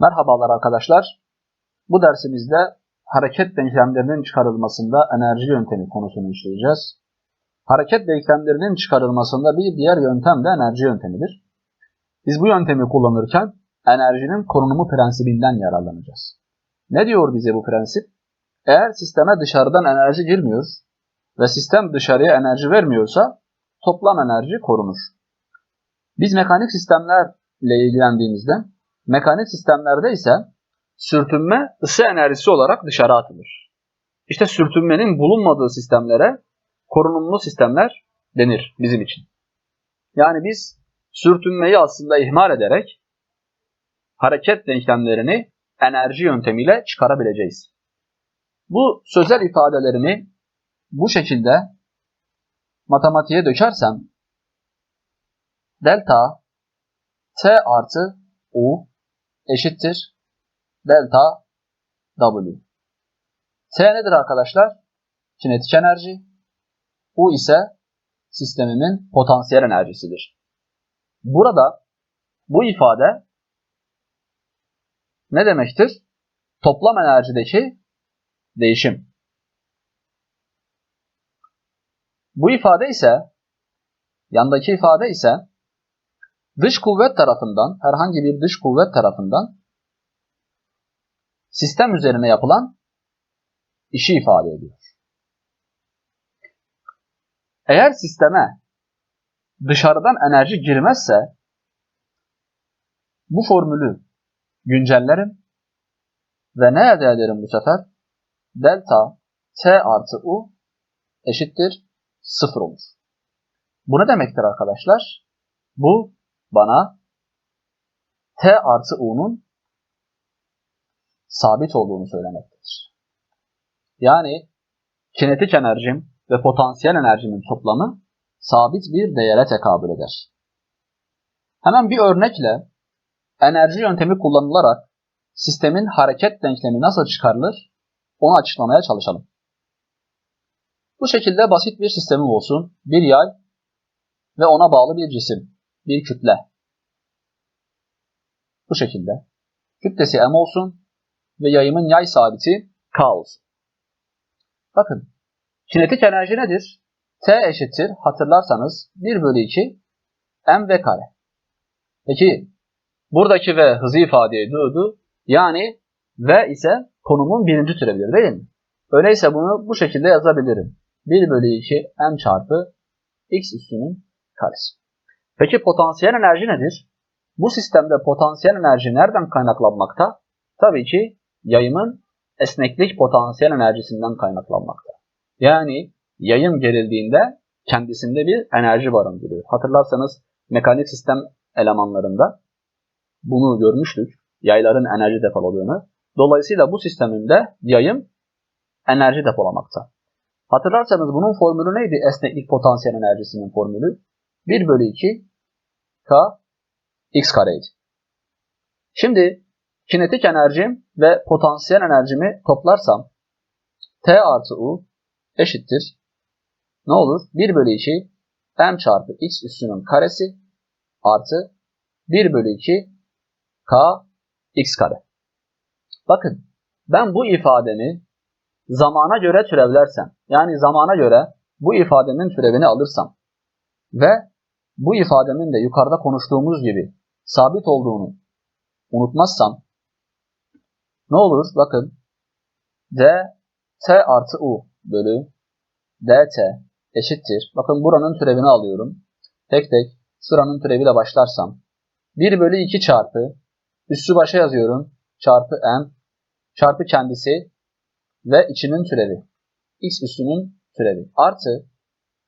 Merhabalar arkadaşlar. Bu dersimizde hareket denklemlerinin çıkarılmasında enerji yöntemi konusunu işleyeceğiz. Hareket denklemlerinin çıkarılmasında bir diğer yöntem de enerji yöntemidir. Biz bu yöntemi kullanırken enerjinin korunumu prensibinden yararlanacağız. Ne diyor bize bu prensip? Eğer sisteme dışarıdan enerji girmiyor ve sistem dışarıya enerji vermiyorsa toplam enerji korunur. Biz mekanik sistemlerle ilgilendiğimizde mekanik sistemlerde ise sürtünme ısı enerjisi olarak dışarı atılır. İşte sürtünmenin bulunmadığı sistemlere korunumlu sistemler denir bizim için. Yani biz sürtünmeyi aslında ihmal ederek hareket denklemlerini enerji yöntemiyle çıkarabileceğiz. Bu sözel ifadelerimi bu şekilde matematiğe dökersem delta t artı u eşittir delta w. T nedir arkadaşlar? Kinetik enerji. U ise sistemimin potansiyel enerjisidir. Burada bu ifade ne demektir? Toplam enerjideki değişim. Bu ifade ise yandaki ifade ise dış kuvvet tarafından herhangi bir dış kuvvet tarafından sistem üzerine yapılan işi ifade ediyor. Eğer sisteme dışarıdan enerji girmezse bu formülü güncellerim ve ne elde ederim bu sefer? Delta T artı U eşittir 0 olur. Bu ne demektir arkadaşlar? Bu bana T artı U'nun sabit olduğunu söylemektedir. Yani kinetik enerjim ve potansiyel enerjimin toplamı sabit bir değere tekabül eder. Hemen bir örnekle enerji yöntemi kullanılarak sistemin hareket denklemi nasıl çıkarılır onu açıklamaya çalışalım. Bu şekilde basit bir sistemim olsun. Bir yay ve ona bağlı bir cisim, bir kütle. Bu şekilde. Kütlesi m olsun ve yayımın yay sabiti k olsun. Bakın, kinetik enerji nedir? T eşittir, hatırlarsanız 1 bölü 2 m v kare. Peki, buradaki v hızı ifade ediyordu. Yani v ise konumun birinci türevidir değil mi? Öyleyse bunu bu şekilde yazabilirim. 1 bölü 2 m çarpı x üstünün karesi. Peki potansiyel enerji nedir? Bu sistemde potansiyel enerji nereden kaynaklanmakta? Tabii ki yayımın esneklik potansiyel enerjisinden kaynaklanmakta. Yani yayım gerildiğinde kendisinde bir enerji barındırıyor. Hatırlarsanız mekanik sistem elemanlarında bunu görmüştük. Yayların enerji depoladığını. Dolayısıyla bu sisteminde yayım enerji depolamakta. Hatırlarsanız bunun formülü neydi? Esneklik potansiyel enerjisinin formülü. 1 bölü 2 K x kareydi. Şimdi kinetik enerjim ve potansiyel enerjimi toplarsam T artı U eşittir. Ne olur? 1 bölü 2 M çarpı X üstünün karesi artı 1 bölü 2 K X kare. Bakın ben bu ifademi zamana göre türevlersem yani zamana göre bu ifademin türevini alırsam ve bu ifademin de yukarıda konuştuğumuz gibi sabit olduğunu unutmazsam ne olur? Bakın d t artı u bölü dt eşittir. Bakın buranın türevini alıyorum. Tek tek şuranın türeviyle başlarsam 1 bölü 2 çarpı üssü başa yazıyorum çarpı m çarpı kendisi ve içinin türevi. x üssünün türevi. Artı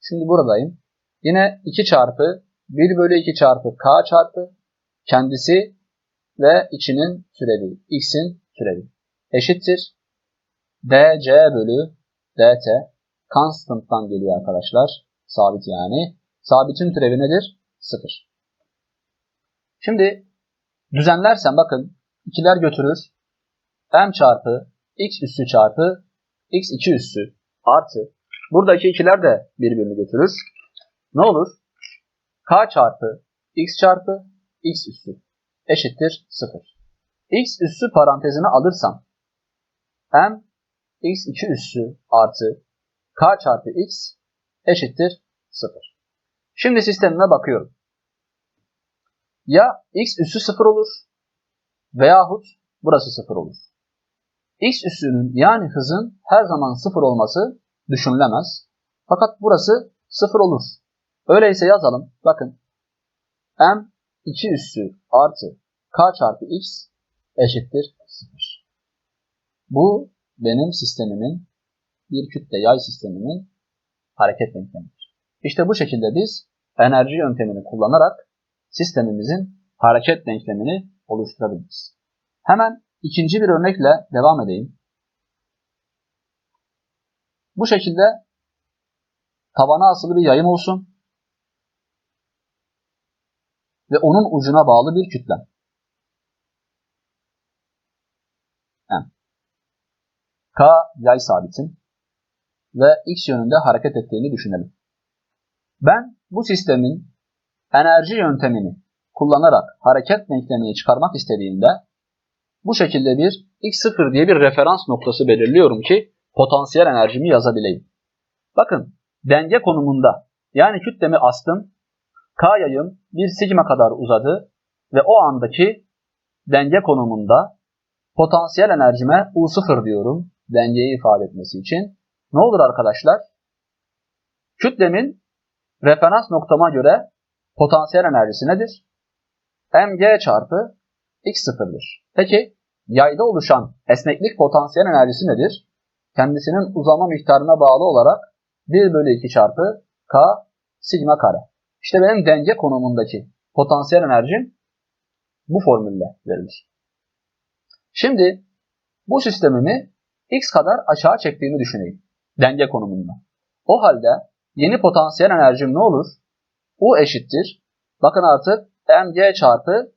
şimdi buradayım. Yine 2 çarpı 1 bölü 2 çarpı k çarpı kendisi ve içinin türevi. x'in türevi. Eşittir. dc bölü dt. Constant'tan geliyor arkadaşlar. Sabit yani. Sabitin türevi nedir? 0. Şimdi düzenlersem bakın ikiler götürür. m çarpı x üssü çarpı x2 üssü artı buradaki ikiler de birbirini götürür. Ne olur? k çarpı x çarpı x üssü eşittir 0. x üssü parantezine alırsam m x2 üssü artı k çarpı x eşittir 0. Şimdi sistemime bakıyorum. Ya x üssü 0 olur veyahut burası 0 olur. x üssünün yani hızın her zaman 0 olması düşünülemez. Fakat burası 0 olur. Öyleyse yazalım. Bakın m 2 üssü artı k çarpı x eşittir 0. Bu benim sistemimin bir kütle yay sistemimin hareket denklemidir. İşte bu şekilde biz enerji yöntemini kullanarak sistemimizin hareket denklemini oluşturabiliriz. Hemen ikinci bir örnekle devam edeyim. Bu şekilde tabana asılı bir yayın olsun ve onun ucuna bağlı bir kütle. K yay sabitin ve x yönünde hareket ettiğini düşünelim. Ben bu sistemin enerji yöntemini kullanarak hareket denklemini çıkarmak istediğimde bu şekilde bir x0 diye bir referans noktası belirliyorum ki potansiyel enerjimi yazabileyim. Bakın denge konumunda yani kütlemi astım, K yayım bir sigma kadar uzadı ve o andaki denge konumunda potansiyel enerjime U0 diyorum dengeyi ifade etmesi için. Ne olur arkadaşlar? Kütlemin referans noktama göre potansiyel enerjisi nedir? mg çarpı x0'dır. Peki yayda oluşan esneklik potansiyel enerjisi nedir? Kendisinin uzama miktarına bağlı olarak 1 bölü 2 çarpı k sigma kare. İşte benim denge konumundaki potansiyel enerjim bu formülle verilir. Şimdi bu sistemimi x kadar aşağı çektiğimi düşüneyim. Denge konumunda. O halde yeni potansiyel enerjim ne olur? U eşittir. Bakın artık mg çarpı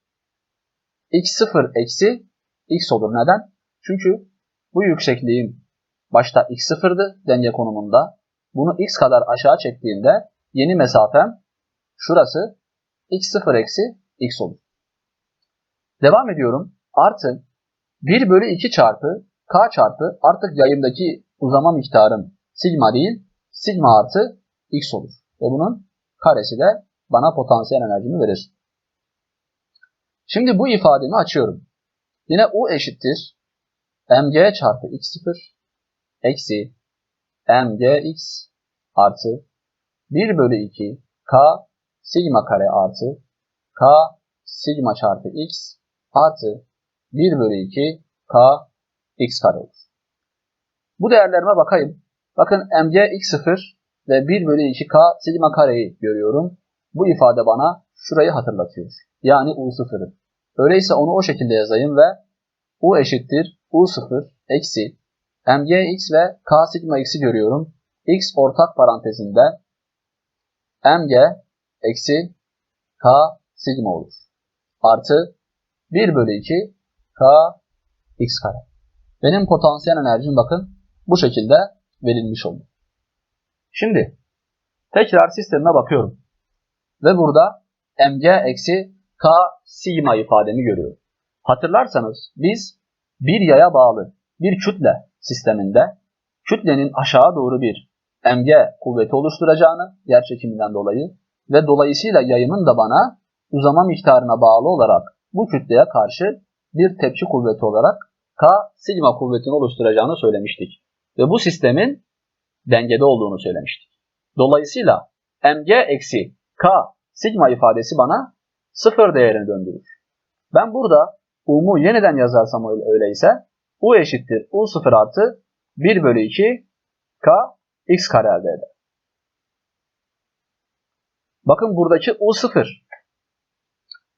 x0 eksi x olur. Neden? Çünkü bu yüksekliğim başta x0'dı denge konumunda. Bunu x kadar aşağı çektiğimde yeni mesafem şurası x0 eksi x olur. Devam ediyorum. Artı 1 bölü 2 çarpı k çarpı artık yayındaki uzama miktarım sigma değil sigma artı x olur. Ve bunun karesi de bana potansiyel enerjimi verir. Şimdi bu ifademi açıyorum. Yine u eşittir mg çarpı x0 eksi mgx artı 1 bölü 2 k sigma kare artı k sigma çarpı x artı 1 bölü 2 k x kare olur. Bu değerlerime bakayım. Bakın mg x0 ve 1 bölü 2k sigma kareyi görüyorum. Bu ifade bana şurayı hatırlatıyor. Yani u0'ı. Öyleyse onu o şekilde yazayım ve u eşittir u0 eksi mgx ve k sigma x'i görüyorum. x ortak parantezinde mg eksi k sigma olur. Artı 1 bölü 2 k x kare. Benim potansiyel enerjim bakın bu şekilde verilmiş oldu. Şimdi tekrar sistemime bakıyorum. Ve burada mg eksi k sigma ifademi görüyorum. Hatırlarsanız biz bir yaya bağlı bir kütle sisteminde kütlenin aşağı doğru bir mg kuvveti oluşturacağını yer çekiminden dolayı ve dolayısıyla yayımın da bana uzama miktarına bağlı olarak bu kütleye karşı bir tepki kuvveti olarak K sigma kuvvetini oluşturacağını söylemiştik. Ve bu sistemin dengede olduğunu söylemiştik. Dolayısıyla mg eksi k sigma ifadesi bana sıfır değerini döndürür. Ben burada u'mu yeniden yazarsam öyleyse u eşittir u sıfır artı 1 bölü 2 k x kare elde eder. Bakın buradaki u sıfır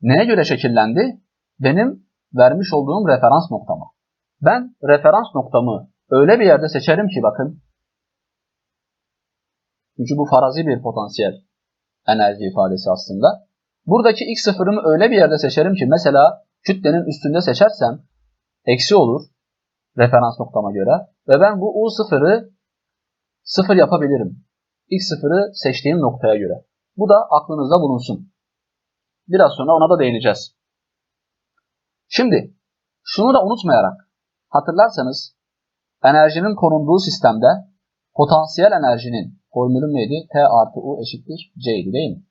neye göre şekillendi? Benim vermiş olduğum referans noktama. Ben referans noktamı öyle bir yerde seçerim ki bakın. Çünkü bu farazi bir potansiyel enerji ifadesi aslında. Buradaki x sıfırımı öyle bir yerde seçerim ki mesela kütlenin üstünde seçersem eksi olur referans noktama göre ve ben bu u sıfırı sıfır yapabilirim. x sıfırı seçtiğim noktaya göre. Bu da aklınızda bulunsun. Biraz sonra ona da değineceğiz. Şimdi şunu da unutmayarak hatırlarsanız enerjinin korunduğu sistemde potansiyel enerjinin formülü neydi? T artı U eşittir C idi değil mi?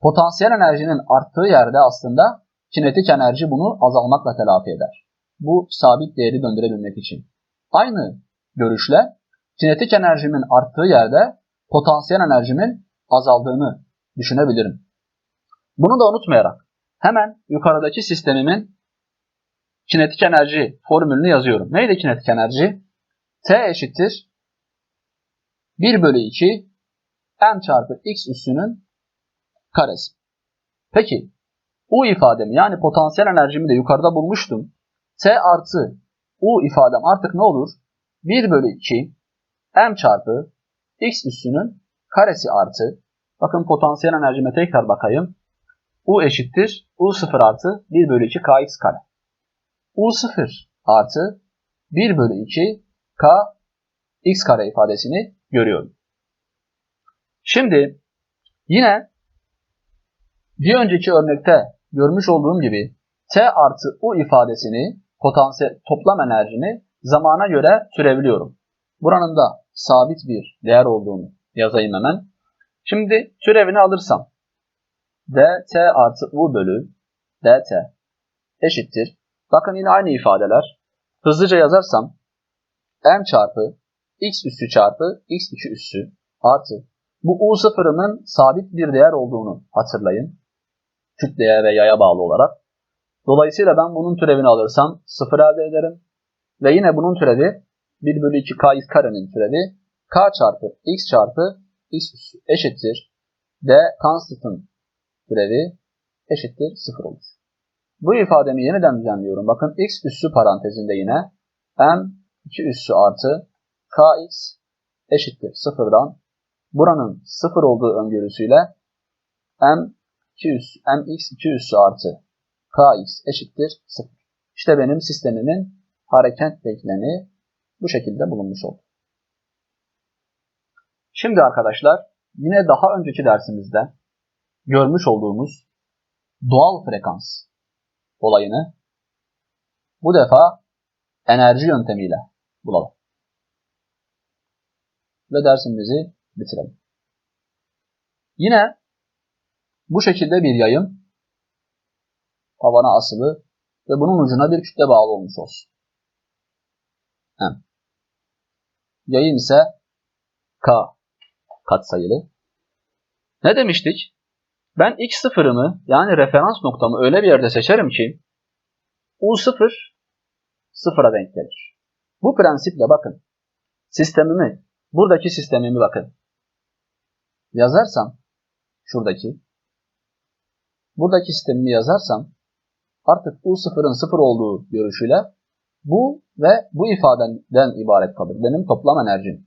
Potansiyel enerjinin arttığı yerde aslında kinetik enerji bunu azalmakla telafi eder. Bu sabit değeri döndürebilmek için. Aynı görüşle kinetik enerjimin arttığı yerde potansiyel enerjimin azaldığını düşünebilirim. Bunu da unutmayarak hemen yukarıdaki sistemimin kinetik enerji formülünü yazıyorum. Neydi kinetik enerji? T eşittir 1 bölü 2 m çarpı x üssünün karesi. Peki U ifademi yani potansiyel enerjimi de yukarıda bulmuştum. T artı U ifadem artık ne olur? 1 bölü 2 m çarpı x üssünün karesi artı bakın potansiyel enerjime tekrar bakayım. U eşittir U0 artı 1 bölü 2 kx kare. U0 artı 1 bölü 2 k x kare ifadesini görüyorum. Şimdi yine bir önceki örnekte görmüş olduğum gibi T artı U ifadesini potansiyel toplam enerjini zamana göre türebiliyorum. Buranın da sabit bir değer olduğunu yazayım hemen. Şimdi türevini alırsam dt artı u bölü dt eşittir. Bakın yine aynı ifadeler. Hızlıca yazarsam m çarpı x üssü çarpı x2 üssü artı bu u sıfırının sabit bir değer olduğunu hatırlayın. Kütleye ve yaya bağlı olarak. Dolayısıyla ben bunun türevini alırsam sıfır elde ederim. Ve yine bunun türevi 1 bölü 2 k karenin türevi k çarpı x çarpı x üssü eşittir. d constant'ın türevi eşittir 0 olur. Bu ifademi yeniden düzenliyorum. Bakın x üssü parantezinde yine m 2 üssü artı kx eşittir 0'dan buranın 0 olduğu öngörüsüyle m 2 üssü, mx 2 üssü artı kx eşittir 0. İşte benim sistemimin hareket denklemi bu şekilde bulunmuş oldu. Şimdi arkadaşlar yine daha önceki dersimizde görmüş olduğumuz doğal frekans olayını bu defa enerji yöntemiyle bulalım. Ve dersimizi bitirelim. Yine bu şekilde bir yayın tavana asılı ve bunun ucuna bir kütle bağlı olmuş olsun. Hem. Yayın ise K katsayılı. Ne demiştik? Ben x sıfırımı yani referans noktamı öyle bir yerde seçerim ki U0 sıfıra denk gelir. Bu prensiple bakın sistemimi, buradaki sistemimi bakın. Yazarsam şuradaki buradaki sistemimi yazarsam artık U0'ın sıfır olduğu görüşüyle bu ve bu ifadeden ibaret kalır. Benim toplam enerjim.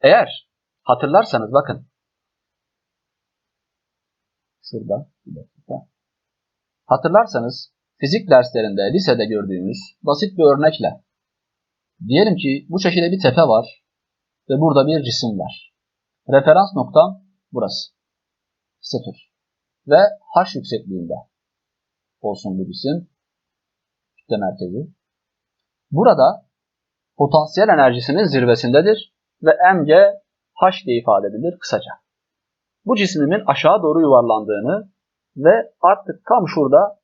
Eğer hatırlarsanız bakın şurada bir dakika. Hatırlarsanız fizik derslerinde lisede gördüğümüz basit bir örnekle diyelim ki bu şekilde bir tepe var ve burada bir cisim var. Referans noktam burası. Sıfır. Ve h yüksekliğinde olsun bu cisim. Kütle merkezi. Burada potansiyel enerjisinin zirvesindedir ve mg h diye ifade edilir kısaca bu cismimin aşağı doğru yuvarlandığını ve artık tam şurada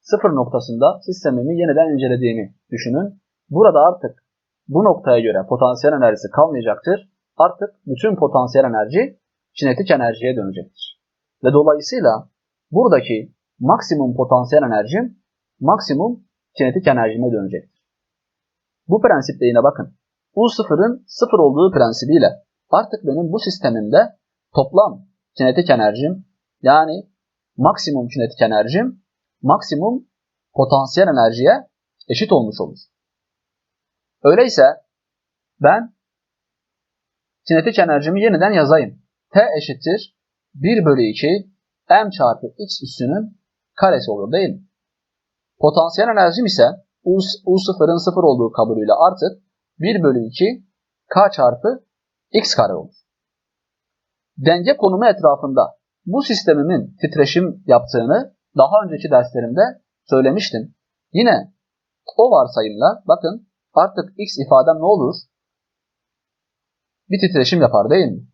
sıfır noktasında sistemimi yeniden incelediğimi düşünün. Burada artık bu noktaya göre potansiyel enerjisi kalmayacaktır. Artık bütün potansiyel enerji kinetik enerjiye dönecektir. Ve dolayısıyla buradaki maksimum potansiyel enerjim maksimum kinetik enerjime dönecektir. Bu prensiple yine bakın. U sıfırın sıfır olduğu prensibiyle artık benim bu sistemimde toplam kinetik enerjim yani maksimum kinetik enerjim maksimum potansiyel enerjiye eşit olmuş olur. Öyleyse ben kinetik enerjimi yeniden yazayım. T eşittir 1 bölü 2 m çarpı x üssünün karesi olur değil mi? Potansiyel enerjim ise U, U sıfırın sıfır olduğu kabulüyle artık 1 bölü 2 k çarpı x kare olur denge konumu etrafında bu sistemimin titreşim yaptığını daha önceki derslerimde söylemiştim. Yine O varsayımla bakın artık x ifadem ne olur? Bir titreşim yapar değil mi?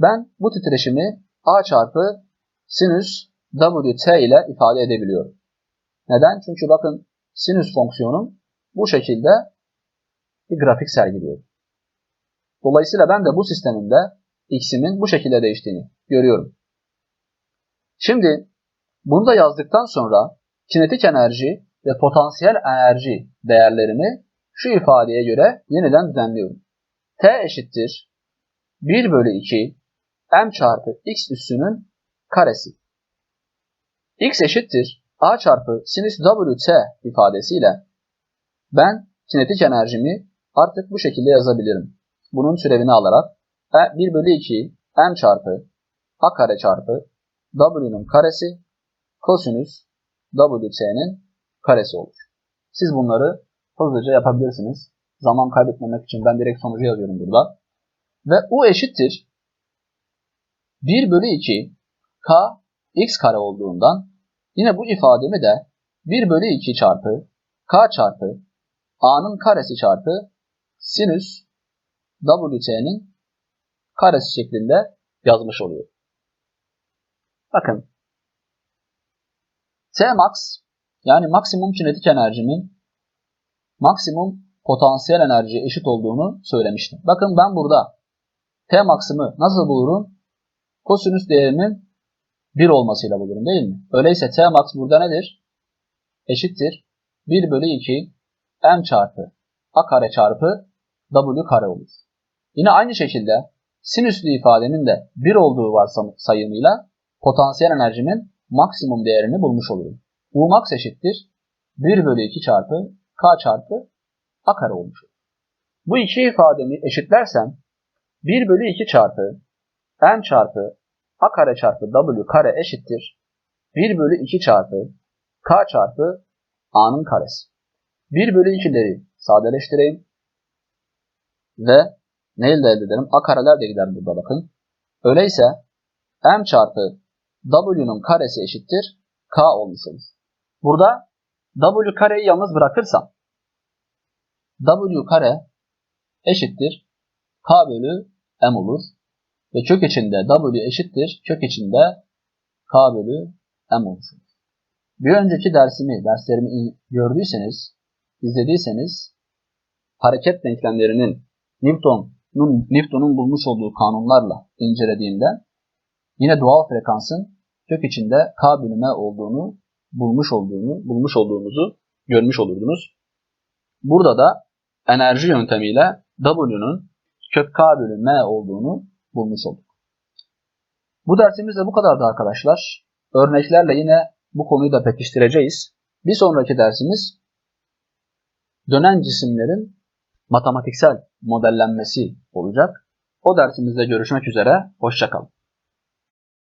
Ben bu titreşimi a çarpı sinüs wt ile ifade edebiliyorum. Neden? Çünkü bakın sinüs fonksiyonum bu şekilde bir grafik sergiliyor. Dolayısıyla ben de bu sistemimde x'imin bu şekilde değiştiğini görüyorum. Şimdi bunu da yazdıktan sonra kinetik enerji ve potansiyel enerji değerlerini şu ifadeye göre yeniden düzenliyorum. T eşittir 1 bölü 2 m çarpı x üssünün karesi. x eşittir a çarpı sinüs wt ifadesiyle ben kinetik enerjimi artık bu şekilde yazabilirim. Bunun türevini alarak 1 e, bölü 2 m çarpı a kare çarpı w'nun karesi kosinüs wt'nin karesi olur. Siz bunları hızlıca yapabilirsiniz. Zaman kaybetmemek için ben direkt sonucu yazıyorum burada. Ve u eşittir 1 bölü 2 k x kare olduğundan yine bu ifademi de 1 bölü 2 çarpı k çarpı a'nın karesi çarpı sinüs wt'nin karesi şeklinde yazmış oluyor. Bakın T max yani maksimum kinetik enerjimin maksimum potansiyel enerjiye eşit olduğunu söylemiştim. Bakın ben burada T maksimı nasıl bulurum? Kosinüs değerinin 1 olmasıyla bulurum değil mi? Öyleyse T max burada nedir? Eşittir 1 bölü 2 m çarpı a kare çarpı w kare olur. Yine aynı şekilde sinüslü ifadenin de 1 olduğu varsayımıyla potansiyel enerjimin maksimum değerini bulmuş olurum. U max eşittir 1 bölü 2 çarpı k çarpı a kare olmuş olur. Bu iki ifademi eşitlersem 1 bölü 2 çarpı m çarpı a kare çarpı w kare eşittir 1 bölü 2 çarpı k çarpı a'nın karesi. 1 bölü 2'leri sadeleştireyim ve ne elde ederim? A kareler de gider burada bakın. Öyleyse m çarpı w'nun karesi eşittir k olmuş olur. Burada w kareyi yalnız bırakırsam w kare eşittir k bölü m olur. Ve kök içinde w eşittir kök içinde k bölü m olur. Bir önceki dersimi, derslerimi gördüyseniz, izlediyseniz hareket denklemlerinin Newton'un Newton'un bulmuş olduğu kanunlarla incelediğimde yine doğal frekansın kök içinde k bölüme olduğunu bulmuş olduğunu bulmuş olduğumuzu görmüş olurdunuz. Burada da enerji yöntemiyle W'nun kök k bölü m olduğunu bulmuş olduk. Bu dersimiz de bu kadardı arkadaşlar. Örneklerle yine bu konuyu da pekiştireceğiz. Bir sonraki dersimiz dönen cisimlerin matematiksel modellenmesi olacak. O dersimizde görüşmek üzere. Hoşçakalın.